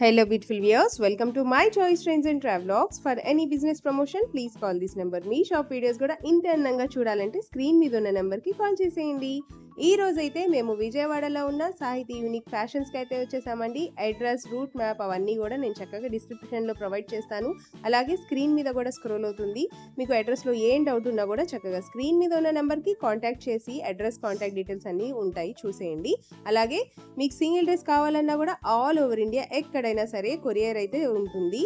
Hello beautiful viewers welcome to my choice trains and travelogues for any business promotion please call this number me shop videos కూడా ఇంత అందంగా చూడాలంటే screen మీద ఉన్న నెంబర్కి call చేసేయండి. ఈ రోజు అయితే మేము విజయవాడలో ఉన్న సాహితీ యూనిక్ ఫ్యాషన్స్కి అయితే వచ్చేసామండి. అడ్రస్ రూట్ మ్యాప్ అవన్నీ కూడా నేను చక్కగా డిస్క్రిప్షన్లో ప్రొవైడ్ చేస్తాను. అలాగే స్క్రీన్ మీద కూడా స్క్రోల్ అవుతుంది. మీకు అడ్రస్లో ఏం డౌట్ ఉన్నా కూడా చక్కగా స్క్రీన్ మీద ఉన్న నెంబర్కి కాంటాక్ట్ చేసి అడ్రస్ కాంటాక్ట్ డీటెయిల్స్ అన్నీ ఉంటాయి చూసేయండి. అలాగే మీకు సింగిల్ డ్రెస్ కావాలన్నా కూడా ఆల్ ఓవర్ ఇండియా ఎక్కడైనా సరే కొరియర్ అయితే ఉంటుంది.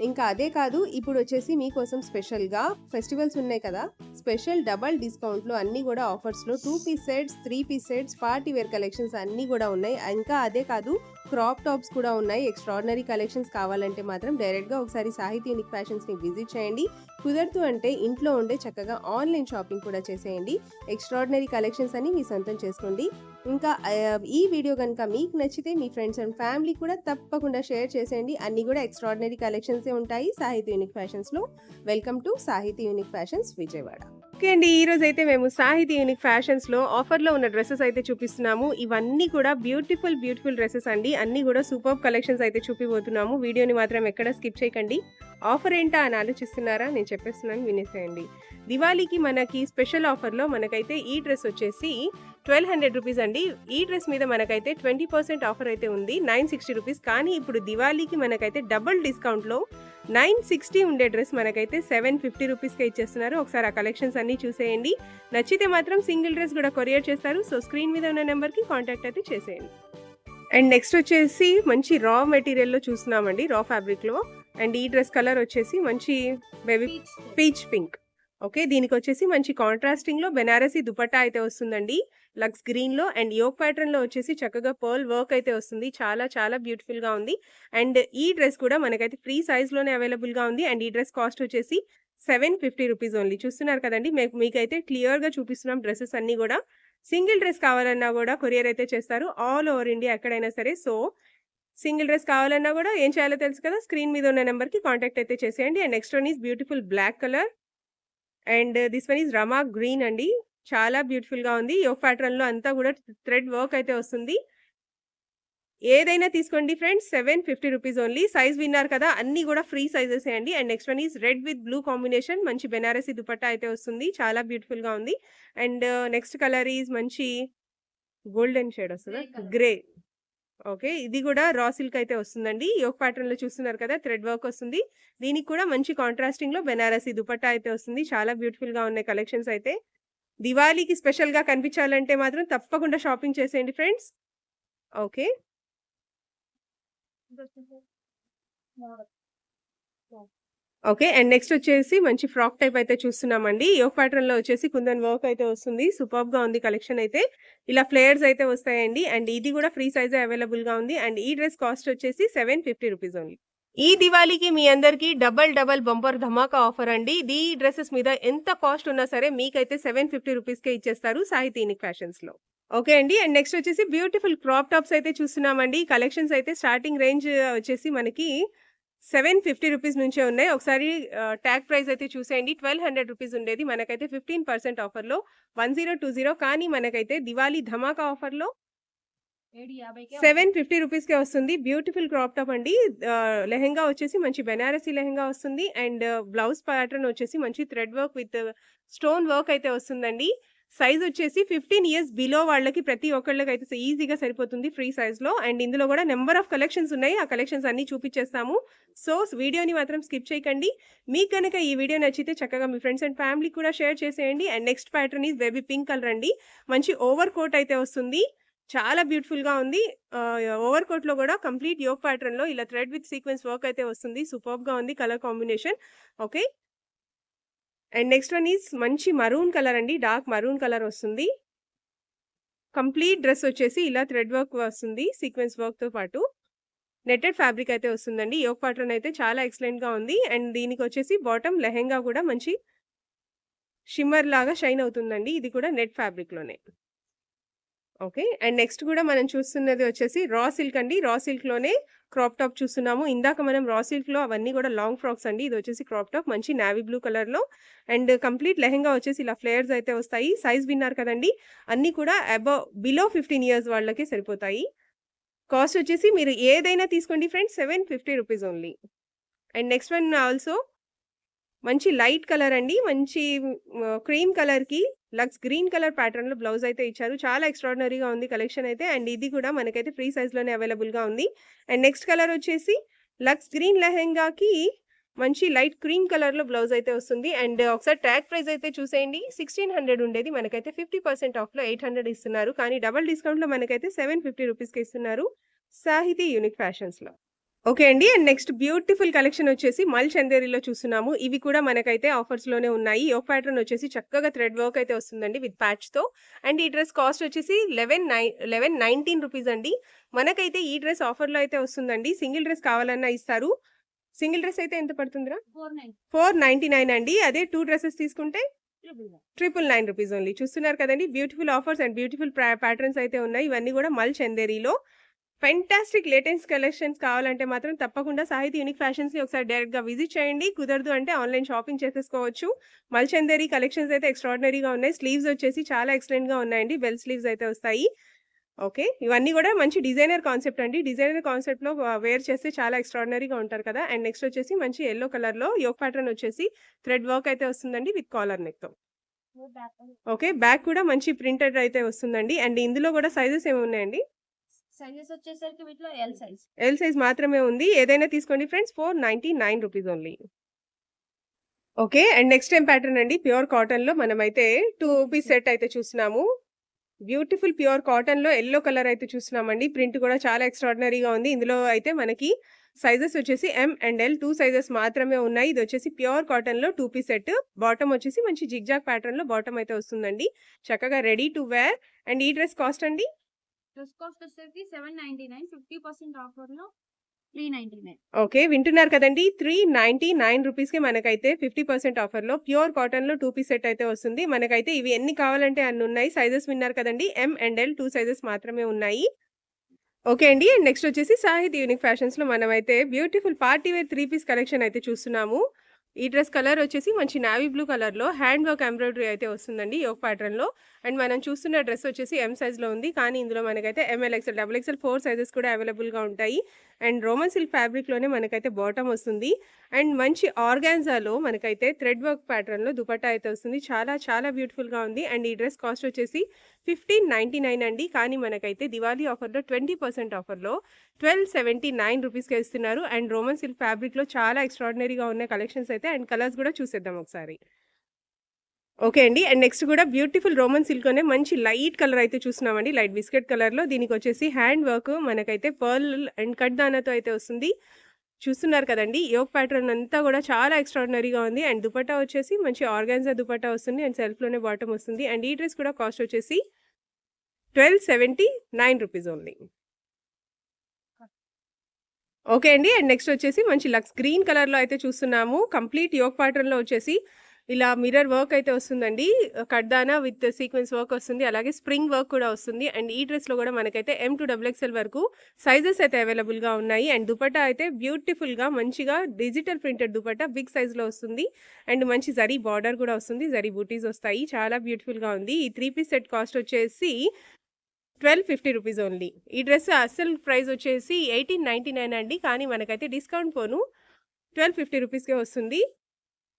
ఇంకా అదే కాదు ఇప్పుడు వచ్చేసి మీకోసం స్పెషల్గా ఫెస్టివల్స్ ఉన్నాయి కదా స్పెషల్ డబల్ డిస్కౌంట్లో అన్నీ కూడా ఆఫర్స్లో two piece sets three piece sets party wear collections అన్నీ కూడా ఉన్నాయి. ఇంకా అదే కాదు క్రాప్ టాప్స్ కూడా ఉన్నాయి. ఎక్స్ట్రాడినరీ కలెక్షన్స్ కావాలంటే మాత్రం డైరెక్ట్గా ఒకసారి సాహితీ యూనిక్ ఫ్యాషన్స్ని విజిట్ చేయండి. కుదరదు అంటే ఇంట్లో ఉండే చక్కగా ఆన్లైన్ షాపింగ్ కూడా చేసేయండి. ఎక్స్ట్రాడినరీ కలెక్షన్స్ అని మీ సొంతం చేసుకోండి. ఇంకా ఈ వీడియో కనుక మీకు నచ్చితే మీ ఫ్రెండ్స్ అండ్ ఫ్యామిలీ కూడా తప్పకుండా షేర్ చేసేయండి. అన్ని కూడా ఎక్స్ట్రాడినరీ కలెక్షన్సే ఉంటాయి Sahithi unique ఫ్యాషన్స్లో. Welcome to Sahithi unique fashions Vijayawada. Okay అండి ఈ రోజు అయితే మేము సాహితీ యూనిక్ ఫ్యాషన్స్లో ఆఫర్లో ఉన్న డ్రెస్సెస్ అయితే చూపిస్తున్నాము. ఇవన్నీ కూడా బ్యూటిఫుల్ బ్యూటిఫుల్ డ్రెస్సెస్ అండి. అన్ని కూడా సూపర్ కలెక్షన్స్ అయితే చూపిపోతున్నాము వీడియోని మాత్రం ఎక్కడ స్కిప్ చేయకండి. ఆఫర్ ఏంటా అని ఆలోచిస్తున్నారా? నేను చెప్పేస్తున్నాను వినేసేయండి. దివాళీకి మనకి స్పెషల్ ఆఫర్లో మనకైతే ఈ డ్రెస్ వచ్చేసి ట్వెల్వ్ హండ్రెడ్ రూపీస్ అండి. ఈ డ్రెస్ మీద మనకైతే ట్వంటీ పర్సెంట్ ఆఫర్ అయితే ఉంది. Nine sixty rupees. కానీ ఇప్పుడు దివాళీకి మనకైతే డబుల్ డిస్కౌంట్లో నైన్ సిక్స్టీ ఉండే డ్రెస్ మనకైతే సెవెన్ ఫిఫ్టీ రూపీస్కి ఇచ్చేస్తున్నారు. ఒకసారి ఆ కలెక్షన్స్ అన్నీ చూసేయండి. నచ్చితే మాత్రం సింగిల్ డ్రెస్ కూడా కొరియర్ చేస్తారు. సో స్క్రీన్ మీద ఉన్న నెంబర్కి కాంటాక్ట్ అయితే చేసేయండి. అండ్ నెక్స్ట్ వచ్చేసి మంచి రా మెటీరియల్లో చూస్తున్నామండి. రా ఫ్యాబ్రిక్లో. అండ్ ఈ డ్రెస్ కలర్ వచ్చేసి మంచి బేబీ పీచ్ పింక్. ఓకే. దీనికి వచ్చేసి మంచి కాంట్రాస్టింగ్లో బెనారసీ దుపట్టా అయితే వస్తుందండి. లక్స్ గ్రీన్లో అండ్ యోక్ ప్యాటర్న్లో వచ్చేసి చక్కగా పర్ల్ వర్క్ అయితే వస్తుంది. చాలా చాలా బ్యూటిఫుల్గా ఉంది. అండ్ ఈ డ్రెస్ కూడా మనకైతే ఫ్రీ సైజ్లోనే అవైలబుల్గా ఉంది. అండ్ ఈ డ్రెస్ కాస్ట్ వచ్చేసి సెవెన్ ఫిఫ్టీ రూపీస్ ఓన్లీ. చూస్తున్నారు కదండి మేము మీకైతే క్లియర్గా చూపిస్తున్నాం డ్రెస్సెస్ అన్ని కూడా. సింగిల్ డ్రెస్ కావాలన్నా కూడా కొరియర్ అయితే చేస్తారు. ఆల్ ఓవర్ ఇండియా ఎక్కడైనా సరే. సో సింగిల్ డ్రెస్ కావాలన్నా కూడా ఏం చేయాలో తెలుసు కదా స్క్రీన్ మీద ఉన్న నెంబర్కి కాంటాక్ట్ అయితే చేసేయండి. And next one is beautiful black colour. And this one is Rama green అండి. చాలా బ్యూటిఫుల్గా ఉంది. యోగ్ ప్యాటర్న్లో అంతా కూడా థ్రెడ్ వర్క్ అయితే వస్తుంది. ఏదైనా తీసుకోండి friends. Seven fifty rupees only. Size విన్నారు కదా అన్ని కూడా ఫ్రీ సైజెస్ అండి. And next one is red with blue combination. మంచి బెనారసీ దుపట్టా అయితే వస్తుంది. చాలా బ్యూటిఫుల్గా ఉంది. అండ్ నెక్స్ట్ కలర్ ఈజ్ మంచి గోల్డెన్ షేడ్ వస్తుందా. గ్రే. ఓకే. ఇది కూడా రా సిల్క్ అయితే వస్తుందండి. యోగ్ ప్యాటర్న్లో చూస్తున్నారు కదా థ్రెడ్ వర్క్ వస్తుంది. దీనికి కూడా మంచి కాంట్రాస్టింగ్లో బెనారసీ దుపట్టా అయితే వస్తుంది. చాలా బ్యూటిఫుల్గా ఉన్నాయి కలెక్షన్స్ అయితే. దివాళీకి స్పెషల్గా కనిపించాలంటే మాత్రం తప్పకుండా షాపింగ్ చేసేయండి friends. Okay. Okay and next వచ్చేసి మంచి ఫ్రాక్ టైప్ అయితే చూస్తున్నామండి. యోగ్ ప్యాటర్న్లో వచ్చేసి కుందన్ వర్క్ అయితే వస్తుంది. సూపర్గా ఉంది కలెక్షన్ అయితే. ఇలా ఫ్లేయర్స్ అయితే వస్తాయండి. అండ్ ఇది కూడా ఫ్రీ సైజ్ అవైలబుల్గా ఉంది. అండ్ ఈ డ్రెస్ కాస్ట్ వచ్చేసి సెవెన్ ఫిఫ్టీ రూపీస్ ఓన్లీ. ఈ దివాళీకి మీ అందరికీ డబల్ డబల్ బంపర్ ధమాకా ఆఫర్ అండి. ఈ డ్రెస్సెస్ మీద ఎంత కాస్ట్ ఉన్నా సరే మీకైతే సెవెన్ ఫిఫ్టీ రూపీస్ కే ఇచ్చేస్తారు సాహితీనిక్ ఫ్యాషన్స్లో ఓకే అండి. అండ్ నెక్స్ట్ వచ్చేసి బ్యూటిఫుల్ క్రాప్ టాప్స్ అయితే చూస్తున్నామండి. కలెక్షన్స్ అయితే స్టార్టింగ్ రేంజ్ వచ్చేసి మనకి సెవెన్ ఫిఫ్టీ రూపీస్ నుంచే ఉన్నాయి. ఒకసారి ట్యాగ్ ప్రైస్ అయితే చూసేయండి. ట్వెల్వ్ హండ్రెడ్ రూపీస్ ఉండేది. మనకైతే ఫిఫ్టీన్ పర్సెంట్ ఆఫర్లో. వన్ జీరో టూ జీరో కానీ మనకైతే దివాళీ ధమాకా ఆఫర్లో సెవెన్ ఫిఫ్టీ రూపీస్కే వస్తుంది. బ్యూటిఫుల్ క్రాప్ టాప్ అండి. లెహెంగా వచ్చేసి మంచి బెనారసీ లెహెంగా వస్తుంది. అండ్ బ్లౌజ్ ప్యాటర్న్ వచ్చేసి మంచి thread work with stone work అయితే వస్తుందండి. సైజ్ వచ్చేసి ఫిఫ్టీన్ ఇయర్స్ బిలో వాళ్ళకి ప్రతి ఒక్కళ్ళకి అయితే ఈజీగా సరిపోతుంది ఫ్రీ సైజ్లో అండ్ ఇందులో కూడా నెంబర్ ఆఫ్ కలెక్షన్స్ ఉన్నాయి. ఆ కలెక్షన్స్ అన్ని చూపించేస్తాము సో వీడియోని మాత్రం స్కిప్ చేయకండి. మీకు కనుక ఈ వీడియో నచ్చితే చక్కగా మీ ఫ్రెండ్స్ అండ్ ఫ్యామిలీ కూడా షేర్ చేసేయండి. And next pattern is baby pink colour అండి. మంచి ఓవర్ కోట్ అయితే వస్తుంది. చాలా బ్యూటిఫుల్గా ఉంది. ఓవర్ కోట్లో కూడా కంప్లీట్ యోగ్ ప్యాటర్న్లో ఇలా థ్రెడ్ విత్ సీక్వెన్స్ వర్క్ అయితే వస్తుంది. సూపర్గా ఉంది colour combination okay and next one is మంచి మరూన్ కలర్ అండి. డార్క్ మరూన్ కలర్ వస్తుంది. కంప్లీట్ డ్రెస్ వచ్చేసి ఇలా థ్రెడ్ వర్క్ వస్తుంది. సీక్వెన్స్ వర్క్తో పాటు నెట్టెడ్ ఫ్యాబ్రిక్ అయితే వస్తుందండి. యోగ్ ప్యాటర్న్ అయితే చాలా ఎక్సలెంట్గా ఉంది. అండ్ దీనికి వచ్చేసి బాటమ్ లెహెంగా కూడా మంచి షిమ్మర్ లాగా షైన్ అవుతుందండి. ఇది కూడా నెట్ ఫ్యాబ్రిక్లోనే ఓకే. అండ్ నెక్స్ట్ కూడా మనం చూస్తున్నది వచ్చేసి రా సిల్క్ అండి. రా సిల్క్లోనే క్రాప్ టాప్ చూస్తున్నాము. ఇందాక మనం రా సిల్క్లో అవన్నీ కూడా లాంగ్ ఫ్రాక్స్ అండి. ఇది వచ్చేసి క్రాప్ టాప్ మంచి నావీ బ్లూ కలర్లో. అండ్ కంప్లీట్ లెహెంగా వచ్చేసి ఇలా ఫ్లేయర్స్ అయితే వస్తాయి. సైజ్ విన్నారు కదండి. అన్నీ కూడా అబౌవ్ బిలో ఫిఫ్టీన్ ఇయర్స్ వాళ్ళకే సరిపోతాయి. కాస్ట్ వచ్చేసి మీరు ఏదైనా తీసుకోండి friends 750 rupees only. And next one also మంచి లైట్ కలర్ అండి. మంచి క్రీమ్ కలర్‌కి లక్స్ గ్రీన్ కలర్ ప్యాటర్న్‌లో బ్లౌజ్ అయితే ఇచ్చారు. చాలా ఎక్స్ట్రాడినరీగా ఉంది కలెక్షన్ అయితే. అండ్ ఇది కూడా మనకైతే ఫ్రీ సైజ్‌లోనే అవైలబుల్‌గా ఉంది. అండ్ నెక్స్ట్ కలర్ వచ్చేసి లక్స్ గ్రీన్ లెహెంగాకి మంచి లైట్ క్రీమ్ కలర్‌లో బ్లౌజ్ అయితే వస్తుంది. అండ్ ఒకసారి ట్రాక్ ప్రైస్ అయితే చూసేయండి. 1600 ఉండేది మనకైతే 50% ఆఫ్‌లో 800 ఇస్తున్నారు. కానీ డబల్ డిస్కౌంట్‌లో మనకైతే 750 రూపీస్‌కి ఇస్తున్నారు. సాహితీ యూనిక్ ఫ్యాషన్స్‌లో. ఓకే అండి. అండ్ నెక్స్ట్ బ్యూటిఫుల్ కలెక్షన్ వచ్చేసి మల్ చందేరిలో చూస్తున్నాము. ఇవి కూడా మనకైతే ఆఫర్స్‌లోనే ఉన్నాయి. యోక్ ప్యాటర్న్ వచ్చేసి చక్కగా థ్రెడ్ వర్క్ అయితే వస్తుందండి విత్ ప్యాచ్‌తో. అండ్ ఈ డ్రెస్ కాస్ట్ వచ్చేసి 11 నై 1119 రూపీస్ అండి. మనకైతే ఈ డ్రెస్ ఆఫర్‌లో అయితే వస్తుందండి. సింగిల్ డ్రెస్ కావాలన్నా ఇస్తారు. సింగిల్ డ్రెస్ అయితే ఎంత పడుతుందిరా? 49. 499 అండి. అదే 2 డ్రెసెస్ తీసుకుంటే ట్రిపుల్ నైన్. 999 rupees only. చూస్తున్నారు కదండీ! Beautiful offers and beautiful patterns అయితే ఉన్నాయి. ఇవన్నీ కూడా మల్ చందేరిలో. ఫెంటాస్టిక్ లేటెస్ట్ కలెక్షన్స్ కావాలంటే మాత్రం తప్పకుండా సాహితీ యూనిక్ ఫ్యాషన్స్‌ని ఒకసారి డైరెక్ట్‌గా విజిట్ చేయండి. కుదరదు అంటే ఆన్‌లైన్ షాపింగ్ చేసేసుకోవచ్చు. మల్ చందేరి కలెక్షన్స్ అయితే ఎక్స్ట్రార్డినరీగా ఉన్నాయి. స్లీవ్స్ వచ్చేసి చాలా ఎక్సలెంట్‌గా ఉన్నాయండి. బెల్ స్లీవ్స్ అయితే వస్తాయి. ఓకే. ఇవన్నీ కూడా మంచి డిజైనర్ కాన్సెప్ట్ అండి. డిజైనర్ కాన్సెప్ట్‌లో వ వేర్ చేస్తే చాలా ఎక్స్ట్రార్డినరీగా ఉంటారు కదా! అండ్ నెక్స్ట్ వచ్చేసి మంచి యెల్లో కలర్‌లో యోక్ ప్యాటర్న్ వచ్చేసి థ్రెడ్ వర్క్ అయితే వస్తుందండి with collar నెక్‌తో. Back and okay. Back కూడా మంచి ప్రింటెడ్ అయితే వస్తుందండి. అండ్ ఇందులో కూడా సైజెస్ ఏమి ఉన్నాయండి? సైజెస్ వచ్చేసరికి వీటిలో ఎల్ సైజ్. ఎల్ సైజ్ మాత్రమే ఉంది. ఏదైనా తీసుకోండి friends 499 rupees only. Okay. And next time pattern అండి ప్యూర్ కాటన్‌లో మనమైతే టూ పీస్ సెట్ అయితే చూసినాము బ్యూటిఫుల్ ప్యూర్ కాటన్‌లో ఎల్లో కలర్ అయితే చూస్తున్నామండి. ప్రింట్ కూడా చాలా ఎక్స్ట్రాడినరీగా ఉంది. ఇందులో అయితే మనకి సైజెస్ వచ్చేసి M and L two sizes మాత్రమే ఉన్నాయి. ఇది వచ్చేసి ప్యూర్ కాటన్‌లో టూ పీస్ సెట్. బాటమ్ వచ్చేసి మంచి జిగ్‌జాగ్ ప్యాటర్న్‌లో బాటమ్ అయితే వస్తుందండి. చక్కగా రెడీ టు వేర్. అండ్ ఈ డ్రెస్ కాస్ట్ అండి? డ్రెస్ కాస్ట్ వచ్చేసరికి 799 50% ఆఫర్‌లో 399. ఓకే. వింటున్నారు కదండీ! 399 రూపీస్‌కి మనకైతే 50% ఆఫర్‌లో ప్యూర్ కాటన్‌లో 2 పీస్ సెట్ అయితే వస్తుంది. మనకైతే ఇవి ఎన్ని కావాలంటే అన్ని ఉన్నాయి. సైజెస్ విన్నారు కదండి ఎం అండ్ ఎల్ 2 సైజెస్ మాత్రమే ఉన్నాయి. ఓకే అండి. అండ్ నెక్స్ట్ వచ్చేసి సాహిత్ యూనిక్ ఫ్యాషన్స్‌లో మనమైతే beautiful party wear three piece collection అయితే చూస్తున్నాము. ఈ డ్రెస్ కలర్ వచ్చేసి మంచి నావీ బ్లూ కలర్‌లో హ్యాండ్ వర్క్ ఎంబ్రాయిడరీ అయితే వస్తుందండి యోక్ ప్యాటర్న్‌లో. అండ్ మనం చూస్తున్న డ్రెస్ వచ్చేసి ఎం సైజ్‌లో ఉంది. కానీ ఇందులో మనకైతే M L, XL, double XL four sizes కూడా అవైలబుల్‌గా ఉంటాయి. అండ్ రోమన్ సిల్క్ ఫ్యాబ్రిక్‌లోనే మనకైతే బాటమ్ వస్తుంది. అండ్ మంచి ఆర్గాన్జాలో మనకైతే థ్రెడ్ వర్క్ ప్యాటర్న్‌లో దుపట్టా అయితే వస్తుంది. చాలా చాలా బ్యూటిఫుల్‌గా ఉంది. అండ్ ఈ డ్రెస్ కాస్ట్ వచ్చేసి 1599 అండి. కానీ మనకైతే దివాళీ ఆఫర్‌లో 20% ఆఫర్‌లో 1279 రూపీస్‌కే ఇస్తున్నారు. అండ్ రోమన్ సిల్క్ ఫ్యాబ్రిక్‌లో చాలా ఎక్స్ట్రాడినరీగా ఉన్న కలెక్షన్స్ అయితే అండ్ కలర్స్ కూడా చూసేద్దాం ఒకసారి. ఓకే అండి. అండ్ నెక్స్ట్ కూడా బ్యూటిఫుల్ రోమన్ సిల్క్‌లోనే మంచి లైట్ కలర్ అయితే చూస్తున్నామండి. లైట్ బిస్కెట్ కలర్‌లో దీనికి వచ్చేసి హ్యాండ్ వర్క్ మనకైతే పర్ల్ అండ్ కట్ దానాతో అయితే వస్తుంది. చూస్తున్నారు కదండి యోగ్ ప్యాటర్న్ అంతా కూడా చాలా ఎక్స్ట్రాడినరీగా ఉంది. అండ్ దుపట్టా వచ్చేసి మంచి ఆర్గాన్జా దుపట్టా వస్తుంది. అండ్ సెల్ఫ్‌లోనే బాటమ్ వస్తుంది. అండ్ ఈ డ్రెస్ కూడా కాస్ట్ వచ్చేసి 1279 రూపీస్ ఓన్లీ. ఓకే అండి. అండ్ నెక్స్ట్ వచ్చేసి మంచి లక్స్ గ్రీన్ కలర్‌లో అయితే చూస్తున్నాము. కంప్లీట్ యోగ్ ప్యాటర్న్‌లో వచ్చేసి ఇలా మిర్రర్ వర్క్ అయితే వస్తుందండి. కడ్దానా విత్ సీక్వెన్స్ వర్క్ వస్తుంది. అలాగే స్ప్రింగ్ వర్క్ కూడా వస్తుంది. అండ్ ఈ డ్రెస్‌లో కూడా మనకైతే M to W XL XL వరకు సైజెస్ అయితే అవైలబుల్‌గా ఉన్నాయి. అండ్ దుపట్టా అయితే బ్యూటిఫుల్‌గా మంచిగా డిజిటల్ ప్రింటెడ్ దుపట్టా బిగ్ సైజ్‌లో వస్తుంది. అండ్ మంచి జరీ బార్డర్ కూడా వస్తుంది. జరీ బూటీస్ వస్తాయి. చాలా బ్యూటిఫుల్‌గా ఉంది. ఈ త్రీ పీస్ సెట్ కాస్ట్ వచ్చేసి 1250 రూపీస్ ఓన్లీ. ఈ డ్రెస్ అసలు ప్రైస్ వచ్చేసి 1899 అండి. కానీ మనకైతే డిస్కౌంట్ పోను 1250 రూపీస్‌కే వస్తుంది.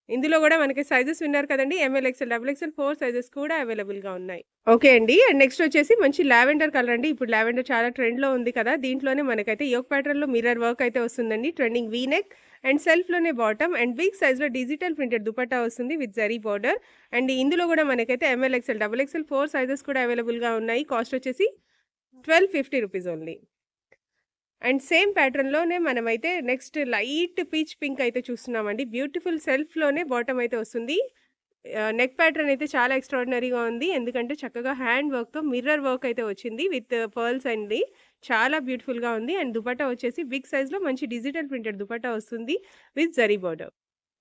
ఇందులో కూడా మనకి సైజెస్ విన్నారు కదండి M L, XL double XL four sizes కూడా అవైలబుల్‌గా ఉన్నాయి. ఓకే అండి. అండ్ నెక్స్ట్ వచ్చేసి మంచి లావెండర్ కలర్ అండి. ఇప్పుడు లావెండర్ చాలా ట్రెండ్‌లో ఉంది కదా! దీంట్లోనే మనకైతే యోక్ ప్యాటర్న్‌లో మిర్రర్ వర్క్ అయితే వస్తుందండి. ట్రెండింగ్ వీ నెక్ అండ్ సెల్ఫ్‌లోనే బాటమ్ అండ్ బిగ్ సైజ్‌లో డిజిటల్ ప్రింటెడ్ దుపట్టా వస్తుంది విత్ జరీ బార్డర్. అండ్ ఇందులో కూడా మనకైతే M L, XL double XL four sizes కూడా అవైలబుల్‌గా ఉన్నాయి. కాస్ట్ వచ్చేసి 1250 రూపీస్ ఓన్లీ. అండ్ సేమ్ ప్యాటర్న్‌లోనే మనమైతే నెక్స్ట్ లైట్ పీచ్ పింక్ అయితే చూస్తున్నామండి. బ్యూటిఫుల్ సెల్ఫ్‌లోనే బాటమ్ అయితే వస్తుంది. నెక్ ప్యాటర్న్ అయితే చాలా ఎక్స్ట్రాడినరీగా ఉంది. ఎందుకంటే చక్కగా హ్యాండ్ వర్క్‌తో మిర్రర్ వర్క్ అయితే వచ్చింది విత్ పర్ల్స్ అండి. చాలా బ్యూటిఫుల్‌గా ఉంది. అండ్ దుపట్టా వచ్చేసి బిగ్ సైజ్‌లో మంచి డిజిటల్ ప్రింటెడ్ దుపట్టా వస్తుంది విత్ జరీ బార్డర్.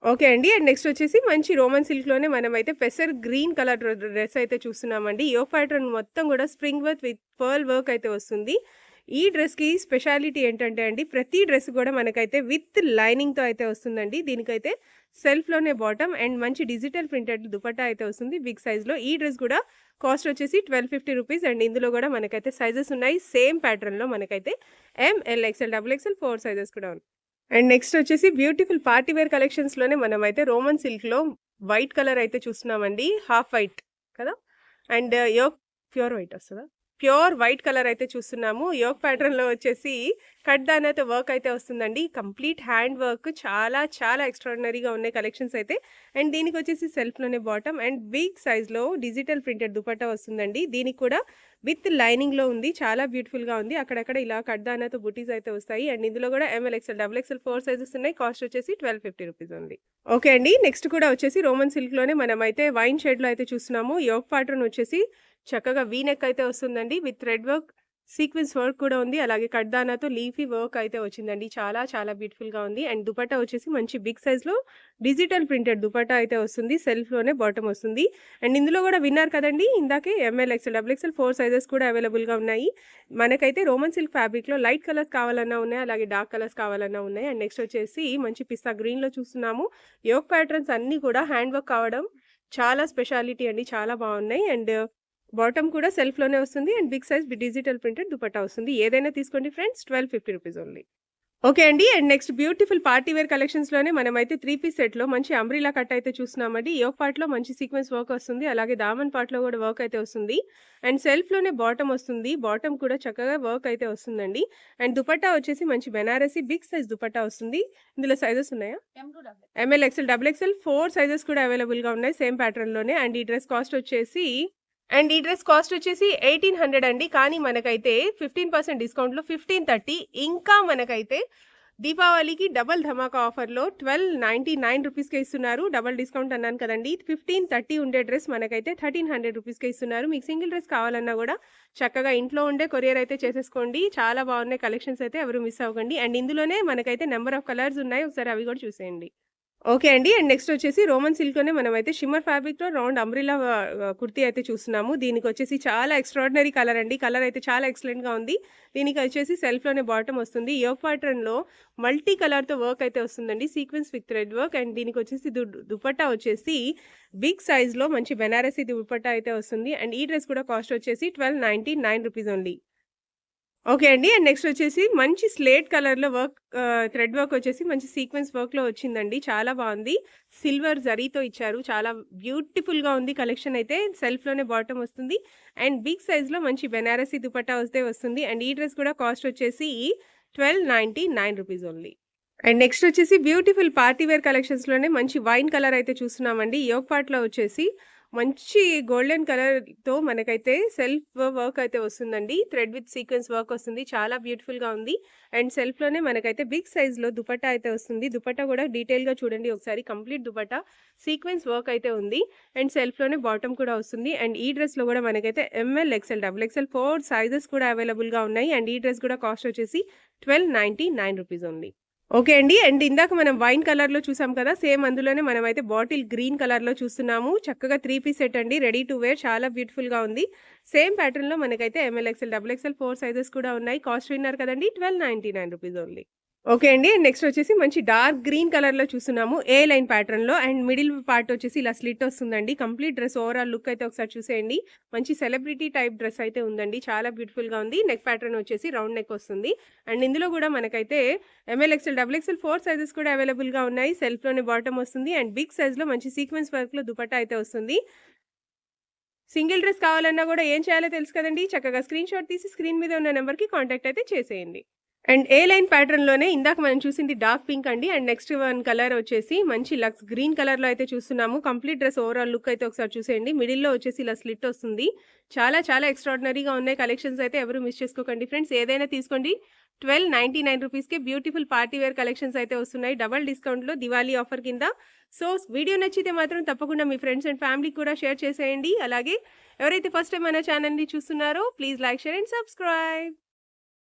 ఓకే అండి. అండ్ నెక్స్ట్ వచ్చేసి మంచి రోమన్ సిల్క్‌లోనే మనమైతే పెసర్ గ్రీన్ కలర్ డ్రెస్ అయితే చూస్తున్నామండి. యో ప్యాటర్న్ మొత్తం కూడా spring work with pearl work అయితే వస్తుంది. ఈ డ్రెస్‌కి స్పెషాలిటీ ఏంటంటే అండి, ప్రతి డ్రెస్ కూడా మనకైతే విత్ లైనింగ్‌తో అయితే వస్తుందండి. దీనికైతే సెల్ఫ్‌లోనే బాటమ్ అండ్ మంచి డిజిటల్ ప్రింటెడ్ దుపట్టా అయితే వస్తుంది బిగ్ సైజ్‌లో. ఈ డ్రెస్ కూడా కాస్ట్ వచ్చేసి 1250 రూపీస్ అండ్ ఇందులో కూడా మనకైతే సైజెస్ ఉన్నాయి. సేమ్ ప్యాటర్న్‌లో మనకైతే M, L, XL, double XL four sizes కూడా ఉన్నాయి. అండ్ నెక్స్ట్ వచ్చేసి బ్యూటిఫుల్ పార్టీ వేర్ కలెక్షన్స్‌లోనే మనమైతే రోమన్ సిల్క్‌లో వైట్ కలర్ అయితే చూస్తున్నామండి. హాఫ్ వైట్ కదా! అండ్ యో ప్యూర్ వైట్ వస్తుందా ప్యూర్ వైట్ కలర్ అయితే చూస్తున్నాము. యోక్ ప్యాటర్న్‌లో వచ్చేసి కట్ దానాతో వర్క్ అయితే వస్తుందండి. కంప్లీట్ హ్యాండ్ వర్క్ చాలా చాలా ఎక్స్ట్రాడినరీగా ఉన్నాయి కలెక్షన్స్ అయితే. అండ్ దీనికి వచ్చేసి సెల్ఫ్‌లోనే బాటమ్ అండ్ బిగ్ సైజ్‌లో డిజిటల్ ప్రింటెడ్ దుపట్టా వస్తుందండి. దీనికి కూడా విత్ లైనింగ్‌లో ఉంది. చాలా బ్యూటిఫుల్‌గా ఉంది. అక్కడక్కడ ఇలా కట్ దానాతో బుటీస్ అయితే వస్తాయి. అండ్ ఇందులో కూడా M L, XL, double XL four sizes ఉన్నాయి. కాస్ట్ వచ్చేసి 1250 రూపీస్ ఉంది ఓకే అండి. నెక్స్ట్ కూడా వచ్చేసి రోమన్ సిల్క్‌లోనే మనమైతే వైన్ షేడ్‌లో అయితే చూస్తున్నాము. యోక్ ప్యాటర్న్ వచ్చేసి చక్కగా వీ నెక్ అయితే వస్తుందండి. With thread work, sequence work కూడా ఉంది. అలాగే కడ్దానాతో లీఫీ వర్క్ అయితే వచ్చిందండి. చాలా చాలా బ్యూటిఫుల్‌గా ఉంది. అండ్ దుపట్టా వచ్చేసి మంచి బిగ్ సైజ్‌లో డిజిటల్ ప్రింటెడ్ దుపట్టా అయితే వస్తుంది. సెల్ఫ్‌లోనే బాటమ్ వస్తుంది. అండ్ ఇందులో కూడా విన్నారు కదండి ఇందాకే M L, XL, double XL four sizes కూడా అవైలబుల్‌గా ఉన్నాయి. మనకైతే రోమన్ సిల్క్ ఫ్యాబ్రిక్‌లో లైట్ కలర్స్ కావాలన్నా ఉన్నాయి. అలాగే డార్క్ కలర్స్ కావాలన్నా ఉన్నాయి. అండ్ నెక్స్ట్ వచ్చేసి మంచి పిస్తా గ్రీన్‌లో చూస్తున్నాము. యోక్ ప్యాటర్న్స్ అన్నీ కూడా హ్యాండ్ వర్క్ కావడం చాలా స్పెషాలిటీ అండి. చాలా బాగున్నాయి. అండ్ బాటమ్ కూడా సెల్ఫ్‌లోనే వస్తుంది. And big size digital printed dupatta వస్తుంది. ఏదైనా తీసుకోండి ఫ్రెండ్స్ 1250 రూపీస్ ఓన్లీ. ఓకే అండి. And next beautiful party wear కలెక్షన్స్‌లోనే మనమైతే 3 పీస్ సెట్‌లో మంచి అంబ్రెల్లా కట్ అయితే చూస్తున్నామండి. యోక్ పార్ట్‌లో మంచి సీక్వెన్స్ వర్క్ వస్తుంది. అలాగే దామన్ పార్ట్‌లో కూడా వర్క్ అయితే వస్తుంది. అండ్ సెల్ఫ్‌లోనే బాటమ్ వస్తుంది. బాటమ్ కూడా చక్కగా వర్క్ అయితే వస్తుందండి. అండ్ దుపట్టా వచ్చేసి మంచి బెనారసి బిగ్ సైజ్ దుపట్టా వస్తుంది. ఇందులో సైజెస్ ఉన్నాయా? M L, XL, double XL 4 sizes కూడా అవైలబుల్‌గా ఉన్నాయి. సేమ్ ప్యాటర్న్‌లోనే అండ్ ఈ డ్రెస్ కాస్ట్ వచ్చేసి అండ్ ఈ డ్రెస్ కాస్ట్ వచ్చేసి 1800 అండి. కానీ మనకైతే 15% డిస్కౌంట్‌లో 1530 ఇంకా మనకైతే దీపావళికి డబల్ ధమాకా ఆఫర్‌లో 1299 రూపీస్‌కే ఇస్తున్నారు. డబల్ డిస్కౌంట్ అన్నాను కదండీ! 1530 ఉండే డ్రెస్ మనకైతే 1300 రూపీస్‌కే ఇస్తున్నారు. మీకు సింగిల్ డ్రెస్ కావాలన్నా కూడా చక్కగా ఇంట్లో ఉండే కొరియర్ అయితే చేసేసుకోండి. చాలా బాగున్నాయి కలెక్షన్స్ అయితే ఎవరు మిస్ అవ్వకండి. అండ్ ఇందులోనే మనకైతే నెంబర్ ఆఫ్ కలర్స్ ఉన్నాయి. ఒకసారి అవి కూడా చూసేయండి. ఓకే అండి. అండ్ నెక్స్ట్ వచ్చేసి రోమన్ సిల్క్‌లోనే మనమైతే షిమ్మర్ ఫ్యాబ్రిక్‌లో రౌండ్ అంబ్రిలా కుర్తీ అయితే చూస్తున్నాము. దీనికి వచ్చేసి చాలా ఎక్స్ట్రాడినరీ కలర్ అండి. కలర్ అయితే చాలా ఎక్సలెంట్‌గా ఉంది. దీనికి వచ్చేసి సెల్ఫ్‌లోనే బాటమ్ వస్తుంది. యోక్ ప్యాటర్న్‌లో మల్టీ కలర్‌తో వర్క్ అయితే వస్తుందండి. Sequence with thread work and దీనికి వచ్చేసి దు దుపట్టా వచ్చేసి బిగ్ సైజ్‌లో మంచి బెనారసీ దుపట్టా అయితే వస్తుంది. అండ్ ఈ డ్రెస్ కూడా కాస్ట్ వచ్చేసి 1299 రూపీస్ ఓన్లీ. ఓకే అండి. అండ్ నెక్స్ట్ వచ్చేసి మంచి స్లేట్ కలర్‌లో వర్క్ థ్రెడ్ వర్క్ వచ్చేసి మంచి సీక్వెన్స్ వర్క్‌లో వచ్చిందండి. చాలా బాగుంది. సిల్వర్ జరీతో ఇచ్చారు. చాలా బ్యూటిఫుల్‌గా ఉంది కలెక్షన్ అయితే. సెల్ఫ్‌లోనే బాటమ్ వస్తుంది. అండ్ బిగ్ సైజ్‌లో మంచి బెనారసీ దుపట్టా వస్తే వస్తుంది. అండ్ ఈ డ్రెస్ కూడా కాస్ట్ వచ్చేసి 1299 రూపీస్ ఓన్లీ. అండ్ నెక్స్ట్ వచ్చేసి బ్యూటిఫుల్ పార్టీవేర్ కలెక్షన్స్‌లోనే మంచి వైన్ కలర్ అయితే చూస్తున్నామండి. యోక్ పార్ట్‌లో వచ్చేసి మంచి గోల్డెన్ కలర్‌తో మనకైతే సెల్ఫ్ వర్క్ అయితే వస్తుందండి. థ్రెడ్ విత్ సీక్వెన్స్ వర్క్ వస్తుంది. చాలా బ్యూటిఫుల్‌గా ఉంది. అండ్ సెల్ఫ్‌లోనే మనకైతే బిగ్ సైజ్‌లో దుపట్టా అయితే వస్తుంది. దుపట్టా కూడా డీటెయిల్‌గా చూడండి ఒకసారి కంప్లీట్ దుపట్టా సీక్వెన్స్ వర్క్ అయితే ఉంది. అండ్ సెల్ఫ్‌లోనే బాటమ్ కూడా వస్తుంది. అండ్ ఈ డ్రెస్‌లో కూడా మనకైతే M L, XL, double XL four sizes కూడా అవైలబుల్‌గా ఉన్నాయి. అండ్ ఈ డ్రెస్ కూడా కాస్ట్ వచ్చేసి 1299 రూపీస్ ఓన్లీ. ఓకే అండి. అండ్ ఇందాక మనం వైన్ కలర్‌లో చూసాం కదా! సేమ్ అందులోనే మనమైతే బాటిల్ గ్రీన్ కలర్‌లో చూస్తున్నాము. చక్కగా త్రీ పీస్ సెట్ అండి. రెడీ టు వేర్ చాలా బ్యూటిఫుల్‌గా ఉంది. సేమ్ ప్యాటర్న్‌లో మనకైతే M L, XL, double XL four sizes కూడా ఉన్నాయి. కాస్ట్ విన్నారు కదండీ! 1299 రూపీస్ ఓన్లీ. ఓకే అండి. నెక్స్ట్ వచ్చేసి మంచి డార్క్ గ్రీన్ కలర్‌లో చూస్తున్నాము. ఏ లైన్ ప్యాటర్న్‌లో అండ్ మిడిల్ పార్ట్ వచ్చేసి ఇలా స్లిట్ వస్తుందండి. కంప్లీట్ డ్రెస్ ఓవరాల్ లుక్ అయితే ఒకసారి చూసేయండి. మంచి సెలబ్రిటీ టైప్ డ్రెస్ అయితే ఉందండి. చాలా బ్యూటిఫుల్‌గా ఉంది. నెక్ ప్యాటర్న్ వచ్చేసి రౌండ్ నెక్ వస్తుంది. అండ్ ఇందులో కూడా మనకైతే M L, XL, double XL four sizes కూడా అవైలబుల్‌గా ఉన్నాయి. సెల్ఫ్‌లోనే బాటమ్ వస్తుంది. అండ్ బిగ్ సైజ్‌లో మంచి సీక్వెన్స్ వర్క్‌లో దుపట్టా అయితే వస్తుంది. సింగిల్ డ్రెస్ కావాలన్నా కూడా ఏం చేయాలో తెలుసు కదండి చక్కగా స్క్రీన్‌షాట్ తీసి స్క్రీన్ మీద ఉన్న నెంబర్కి కాంటాక్ట్ అయితే చేసేయండి. అండ్ ఏ లైన్ ప్యాటర్న్‌లోనే ఇందాక మనం చూసింది డార్క్ పింక్ అండి. అండ్ నెక్స్ట్ వన్ కలర్ వచ్చేసి మంచి లక్స్ గ్రీన్ కలర్‌లో అయితే చూస్తున్నాము. కంప్లీట్ డ్రెస్ ఓవరాల్ లుక్ అయితే ఒకసారి చూసేయండి. మిడిల్‌లో వచ్చేసి ఇలా స్లిట్ వస్తుంది. చాలా చాలా ఎక్స్ట్రాడినరీగా ఉన్నాయి కలెక్షన్స్ అయితే ఎవరు మిస్ చేసుకోకండి ఫ్రెండ్స్. ఏదైనా తీసుకోండి. 1299 రూపీస్‌కే బ్యూటిఫుల్ పార్టీ వేర్ కలెక్షన్స్ అయితే వస్తున్నాయి. డబల్ డిస్కౌంట్‌లో దివాళీ ఆఫర్ కింద. సో వీడియో నచ్చితే మాత్రం తప్పకుండా మీ ఫ్రెండ్స్ అండ్ ఫ్యామిలీకి కూడా షేర్ చేసేయండి. అలాగే ఎవరైతే ఫస్ట్ టైం మన ఛానల్‌ని చూస్తున్నారో please like, share and subscribe.